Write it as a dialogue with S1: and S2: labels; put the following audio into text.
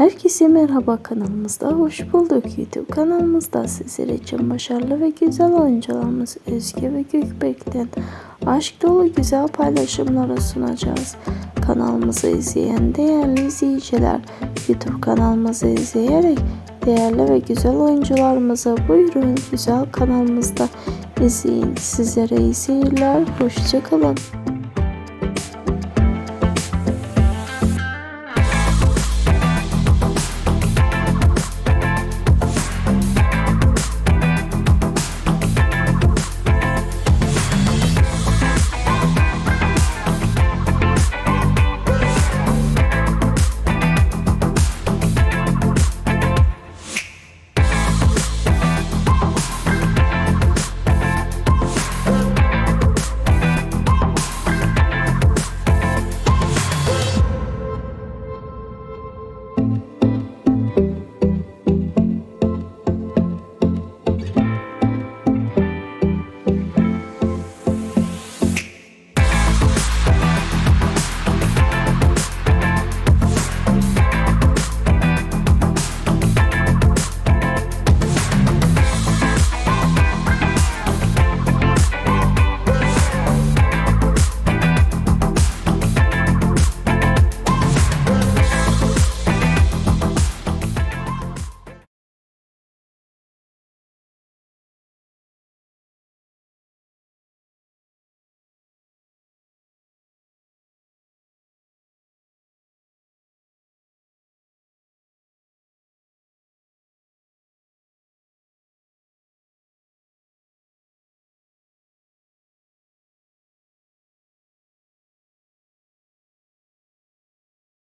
S1: Herkese merhaba kanalımızda hoş bulduk. YouTube kanalımızda sizler için başarılı ve güzel oyuncularımız Özge ve Gökberk'ten aşk dolu güzel paylaşımları sunacağız. Kanalımızı izleyen değerli izleyiciler YouTube kanalımızı izleyerek değerli ve güzel oyuncularımızı buyurun güzel kanalımızda izleyin. Sizlere iyi seyirler. Hoşçakalın.